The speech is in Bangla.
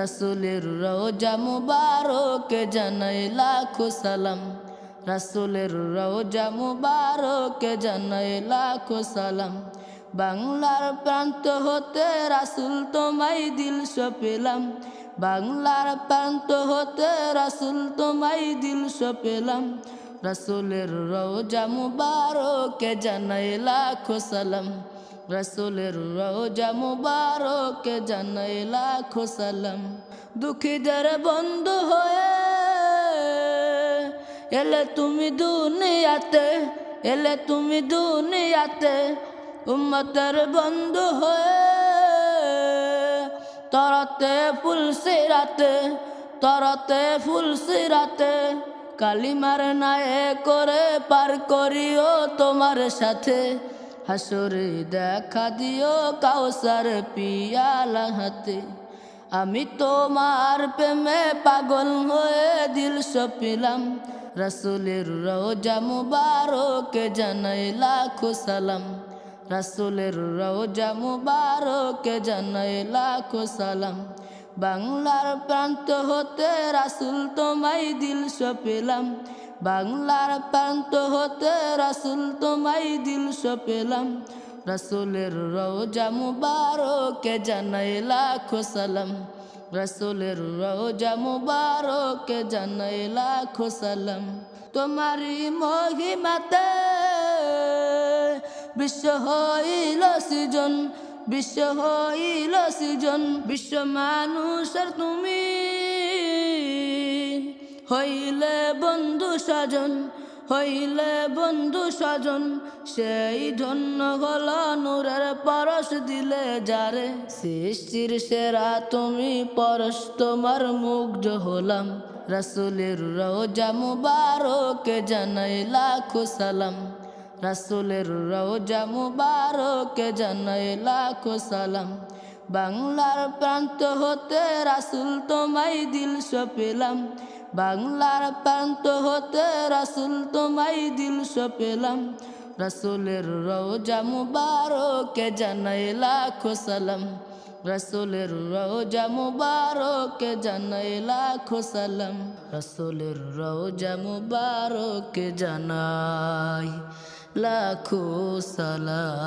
রাসুলের রোজা মুবারকে জানাই লাখো সালাম। রাসুলের রোজা মুবারকে জানাই লাখো সালাম। বাংলার প্রান্ত হতে রাসুল তোমায় দিল পেলাম। বাংলার প্রান্ত হতে রাসুল তোমায় দিল পেলাম। রাসুলের রোজা মুবারকে জানাই লাখো সালাম। রসুলের রোজা মুবারকে জানাই লাখো সালাম। দুঃখীদের বন্ধু হয়ে এলে তুমি দুনিয়াতে, এলে তুমি দুনিয়াতে উম্মতের বন্ধু হয়ে তরতে ফুল সিরাতে, তরতে ফুল সিরাতে কালিমার নায়ে করে পার করিও তোমার সাথে। হাসরে দেখা দিও কাউসার পিয়ালা হাতে। আমি তোমার প্রেমে পাগল হয়ে দিল সপিলাম। রাসুলের রোজা মুবারকে জানাই লাখো সালাম রাসুলের রোজা মুবারকে জানাই লাখো বাংলার প্রান্ত হতে রাসুল তোমায় দিল পেলাম বাংলার প্রান্ত হতে রাসুল তোমায় দিল পেলাম রাসুলের রোজা মুবারকে জানাই লাখো সালাম। রাসুলের রোজা মুবারকে জানাই লাখো সালাম। তোমারই মহিমাতে বিশ্ব হইল সৃজন, বিশ্ব হইল সৃজন, বিশ্ব মানুষের তুমি হইলে বন্ধু স্বজন, হইলে বন্ধু স্বজন, সেই ধন্য হল নূরের পরশ দিলে যারে। সৃষ্টির সেরা তুমি পরশ, তোমার মুগ্ধ হলাম। রাসুলের রোজা মুবারকে জানাই লাখো সালাম। রাসুলের রোজা মুবারকে জানাই লাখো সালাম। বাংলার প্রান্ত হতে রাসুল তোমায় দিল পেলাম বাংলার প্রান্ত হতে রাসুল তোমায় দিল পেলাম রাসুলের রোজা মুবারকে জানাই লাখো সালাম। রসুলের রোজা মুবারকে জানাই লাখো সালাম। রসুলের রোজা মুবারকে জানাই লাখো সালাম।